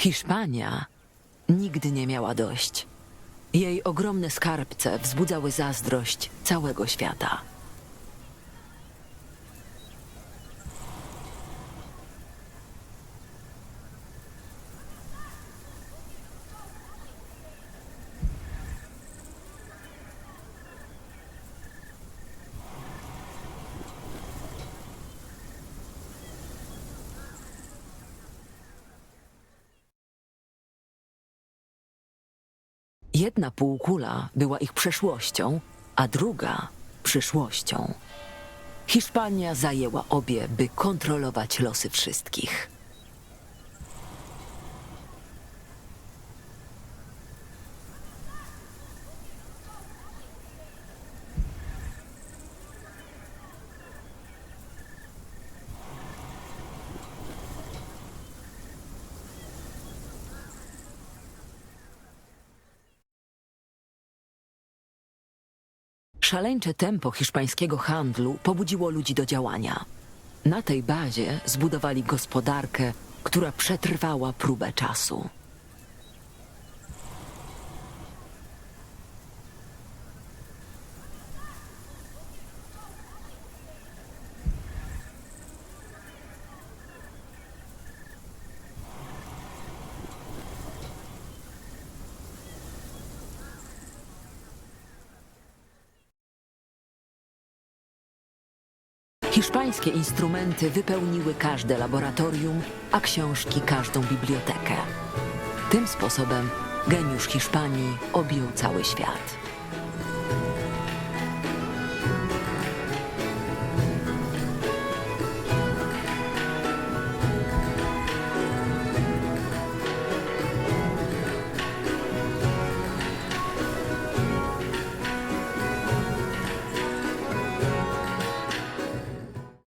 Hiszpania nigdy nie miała dość. Jej ogromne skarbce wzbudzały zazdrość całego świata. Jedna półkula była ich przeszłością, a druga przyszłością. Hiszpania zajęła obie, by kontrolować losy wszystkich. Szaleńcze tempo hiszpańskiego handlu pobudziło ludzi do działania. Na tej bazie zbudowali gospodarkę, która przetrwała próbę czasu. Hiszpańskie instrumenty wypełniły każde laboratorium, a książki każdą bibliotekę. Tym sposobem geniusz Hiszpanii objął cały świat.